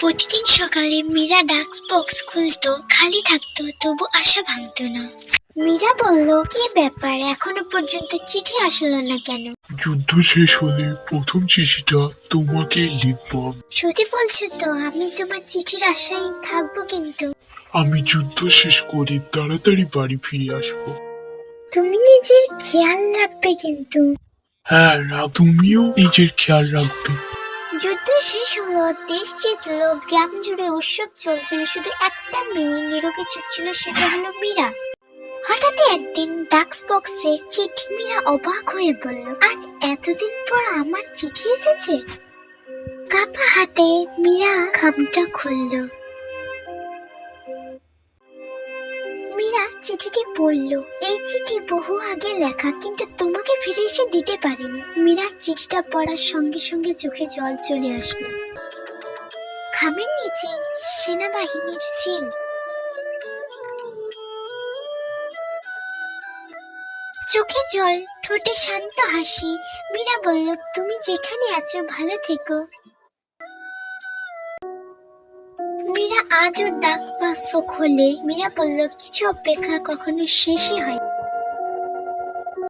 প্রতিদিন সকালে Meera ducks box খুলতো খালি থাকতো তবু আশা ভাঙতো না। মীরা বলল কি ব্যাপার? এখনও পর্যন্ত চিঠি আসলো না কেন? যুদ্ধ শেষ হলে প্রথম চিঠিটা তোমাকে লিখব। সত্যি বলছো তো আমি তোমার চিঠির আশায় থাকব কিন্তু। আমি যুদ্ধ শেষ করে তাড়াতাড়ি বাড়ি ফিরে আসব। তুমি নিজের খেয়াল রাখবে কিন্তু। হ্যাঁ তুমিও নিজের খেয়াল রাখবে। যুদ্ধ শেষ হলো দেশ জিতলো গ্রাম জুড়ে উৎসব চলছিল, শুধু একটা মেয়ে নীরবে চুপছিল সেটা হলো মীরা। হঠাৎ একদিন ডাক্স বক্সে চিঠি মীরা অবাক হয়ে বলল, আজ এতদিন পর আমার চিঠি এসেছে? কাপা হাতে মীরা খামটা খুলল। চিঠিটি পড়ল। এই চিঠি বহু আগে লেখা, কিন্তু তোমাকে ফিরে এসে দিতে পারিনি। মীরা চিঠিটা পড়ার সঙ্গে সঙ্গে চোখে জল চলে আসলো। খামের নিচে সেনাবাহিনীর সিল। চোখে জল, ঠোঁটে শান্ত হাসি। মীরা বলল, তুমি যেখানে আছো, ভালো থেকো। আজ ওর ডাক পাঁচশো খোলে মীরা বলল কিছু অপেক্ষা কখনো শেষই হয়।